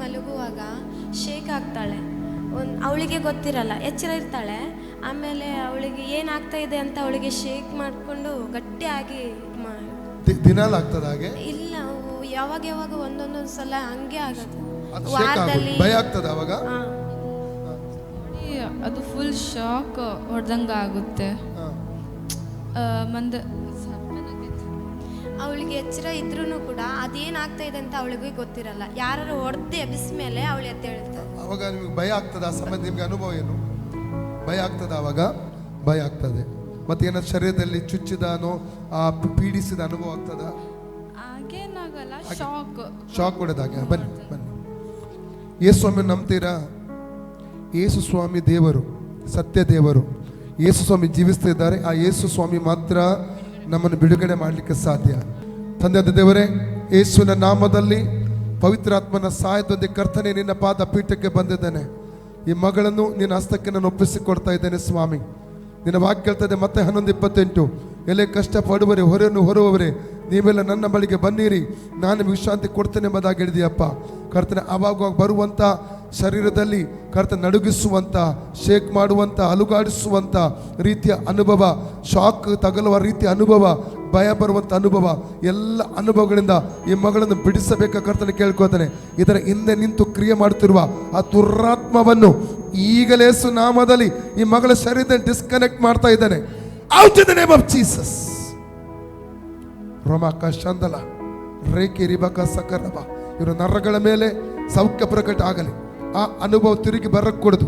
ಮಲಗುವಾಗ shake ಆಗ್ತಾಳೆ ಒಂದು ಅವಳಿಗೆ ಗೊತ್ತಿರಲ್ಲ ಎಚ್ಚರ ಇರ್ತಾಳೆ. ಆಮೇಲೆ ಅವಳಿಗೆ ಏನಾಗ್ತಾ ಇದೆ ಅಂತ ಅವಳಿಗೆ ಶೇಕ್ ಮಾಡಿಕೊಂಡು ಗಟ್ಟಿಯಾಗಿ ಮಾ ದಿ- ಆಗ್ತದ ಹಾಗೆ? ಇಲ್ಲ ಯಾವಾಗ ಯಾವಾಗ ಒಂದೊಂದೊಂದು ಸಲ ಹಂಗೆ ಆಗುತ್ತೆ ವಾರದಲ್ಲಿ ಭಯ ಆಗ್ತದ ಅವಾಗ? ಹಾ. ಅದು ಫುಲ್ ಶಾಕ್ ಹೊಡೆದಂಗೆ ಆಗುತ್ತೆ ಮಂದ ಅವಳಿಗೆ ಎಚ್ಚರ ಇದ್ರೂ ಕೂಡ ಅದೇನಾಗ್ತಾ ಇದೆ ಅಂತ ಅವಳಿಗೆ ಗೊತ್ತಿರಲ್ಲ. ಯಾರು ಹೊಡೆದು ಬಿಸ್ಮೇಲೆ ಮೇಲೆ ಅವಳು ಎದ್ದೇಳ್ತಾಳೆ ಅವಾಗ ನಿಮಗೆ ಭಯ ಆಗ್ತದ? ಆ ಸಮಯ ನಿಮ್ಗೆ ಅನುಭವ ಏನು? ಭಯ ಆಗ್ತದ ಅವಾಗ? ಭಯ ಆಗ್ತದೆ. ಮತ್ತೆ ಏನಾದ್ರು ಶರೀರದಲ್ಲಿ ಚುಚ್ಚಿದಾನೋ ಆ ಪೀಡಿಸಿದ ಅನುಭವ ಆಗ್ತದ? ಹಾಗೇನಾಗಲ್ಲ ಶಾಕ್ ಶಾಕ್ ಹೊಡೆದಾಗ ಬನ್ನಿ ಬನ್ನಿ. ಯೇಸು ಸ್ವಾಮಿ ನಂಬ್ತೀರಾ? ಯೇಸು ಸ್ವಾಮಿ ದೇವರು ಸತ್ಯ ದೇವರು. ಯೇಸು ಸ್ವಾಮಿ ಜೀವಿಸ್ತಿದ್ದಾರೆ ಆ ಯೇಸು ಸ್ವಾಮಿ ಮಾತ್ರ ನಮ್ಮನ್ನು ಬಿಡುಗಡೆ ಮಾಡಲಿಕ್ಕೆ ಸಾಧ್ಯ. ತಂದೆ ದೇವರೇ, ಯೇಸುವಿನ ನಾಮದಲ್ಲಿ ಪವಿತ್ರಾತ್ಮನ ಸಹಾಯದೊಂದಿಗೆ ಕರ್ತನೆ ನಿನ್ನ ಪಾದ ಪೀಠಕ್ಕೆ ಬಂದಿದ್ದೇನೆ. ಈ ಮಗಳನ್ನು ನಿನ್ನ ಹಸ್ತಕ್ಕೆ ನಾನು ಒಪ್ಪಿಸಿಕೊಡ್ತಾ ಇದ್ದೇನೆ, ಸ್ವಾಮಿ. ನಿನ್ನ ವಾಕ್ಯ ಹೇಳ್ತದೆ ಮತ್ತೆ ಹನ್ನೊಂದು ಇಪ್ಪತ್ತೆಂಟು. ಎಲೆ ಕಷ್ಟ ಪಡುವರೆ ಹೊರೆಯನ್ನು ಹೊರುವವರೇ, ನೀವೆಲ್ಲ ನನ್ನ ಬಳಿಗೆ ಬನ್ನಿರಿ. ನಾನು ವಿಶ್ರಾಂತಿ ಕೊಡ್ತೇನೆ ಎಂಬುದಾಗಿ ಹೇಳಿದೆಯಪ್ಪ. ಕರ್ತನೆ ಆವಾಗ ಬರುವಂಥ ಶರೀರದಲ್ಲಿ ಕರ್ತ ನಡುಗಿಸುವಂಥ ಶೇಕ್ ಮಾಡುವಂಥ ಅಲುಗಾಡಿಸುವಂಥ ರೀತಿಯ ಅನುಭವ ಶಾಕ್ ತಗಲುವ ರೀತಿಯ ಅನುಭವ, ಭಯ ಬರುವಂಥ ಅನುಭವ, ಎಲ್ಲ ಅನುಭವಗಳಿಂದ ಈ ಮಗಳನ್ನು ಬಿಡಿಸಬೇಕ ಕರ್ತನ ಕೇಳ್ಕೊತಾನೆ ಇದರ ಹಿಂದೆ ನಿಂತು ಕ್ರಿಯೆ ಮಾಡುತ್ತಿರುವ ಆ ದುರಾತ್ಮವನ್ನು ಈಗಲೇ ಸುನಾಮದಲ್ಲಿ ಈ ಮಗಳ ಶರೀರದ ಡಿಸ್ಕನೆಕ್ಟ್ ಮಾಡ್ತಾ ಇದ್ದಾನೆ. Out the name of Jesus ರೋಮಾಕ ಶಂದಲ ರೇಖೆ ರಿಬಕ ಸಕರಬ ಇವರ ನರಗಳ ಮೇಲೆ ಸೌಖ್ಯ ಪ್ರಕಟ ಆಗಲಿ ಆ ಅನುಭವ ತಿರುಗಿ ಬರಕೂಡದು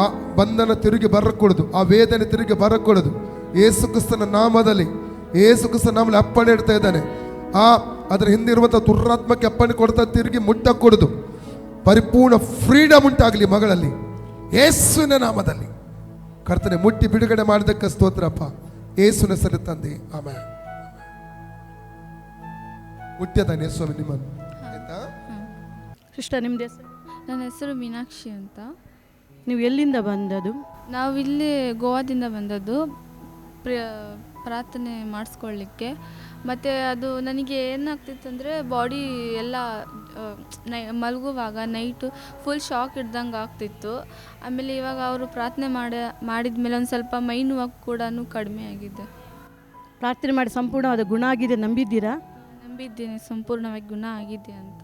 ಆ ಬಂಧನ ತಿರುಗಿ ಬರಕೂಡದು ಆ ವೇದನೆ ತಿರುಗಿ ಬರಕೂಡದು ಕೊಡುದು. ಏಸು ಕ್ರಿಸ್ತನ ನಾಮದಲ್ಲಿ, ಏಸು ಕ್ರಿಸ್ತನ ನಾಮಲ್ಲಿ ಅಪ್ಪಣೆ ಇಡ್ತಾ ಇದ್ದಾನೆ. ಆ ಅದರ ಹಿಂದೆ ಇರುವಂಥ ದುರಾತ್ಮಕ್ಕೆ ಅಪ್ಪಣೆ ಕೊಡ್ತಾ ತಿರುಗಿ ಮುಟ್ಟ ಕೊಡುದು. ಪರಿಪೂರ್ಣ ಫ್ರೀಡಮ್ ಉಂಟಾಗಲಿ ಮಗಳಲ್ಲಿ. ಏಸುವಿನ ನಾಮದಲ್ಲಿ. ಕರ್ತನೆ, ಮುಟ್ಟಿ ಬಿಡುಗಡೆ ಮಾಡಿದಕ್ಕೆ ಸ್ತೋತ್ರಪ್ಪ. ಏಸುನ ಸರಿ ತಂದೆ. ಆಮೇಲೆ ಮುಟ್ಟ್ಯದಾನೆ ಸ್ವಾಮಿ ನಿಮ್ಮನ್ನು. ಆಯ್ತಾ? ಸಿಸ್ಟರ್ ನಿಮ್ದೇ ಹೆಸರು? ನನ್ನ ಹೆಸರು ಮೀನಾಕ್ಷಿ ಅಂತ. ನೀವು ಎಲ್ಲಿಂದ ಬಂದದ್ದು? ನಾವು ಇಲ್ಲಿ ಗೋವಾದಿಂದ ಬಂದದ್ದು. ಪ್ರ ಪ್ರಾರ್ಥನೆ ಮಾಡಿಸ್ಕೊಳ್ಳಿಕ್ಕೆ. ಮತ್ತು ಅದು ನನಗೆ ಏನಾಗ್ತಿತ್ತು ಅಂದರೆ ಬಾಡಿ ಎಲ್ಲ ನೈ ಮಲಗುವಾಗ ನೈಟು ಫುಲ್ ಶಾಕ್ ಇಡ್ದಂಗೆ ಆಗ್ತಿತ್ತು. ಆಮೇಲೆ ಇವಾಗ ಅವರು ಪ್ರಾರ್ಥನೆ ಮಾಡಿ ಮಾಡಿದ ಮೇಲೆ ಒಂದು ಸ್ವಲ್ಪ ಮೈ ನೋವು ಕೂಡ ಕಡಿಮೆ ಆಗಿದೆ. ಪ್ರಾರ್ಥನೆ ಮಾಡಿ ಸಂಪೂರ್ಣವಾದ ಗುಣ ಆಗಿದೆ ನಂಬಿದ್ದೀರಾ? ನಂಬಿದ್ದೀನಿ ಸಂಪೂರ್ಣವಾಗಿ ಗುಣ ಆಗಿದೆ ಅಂತ.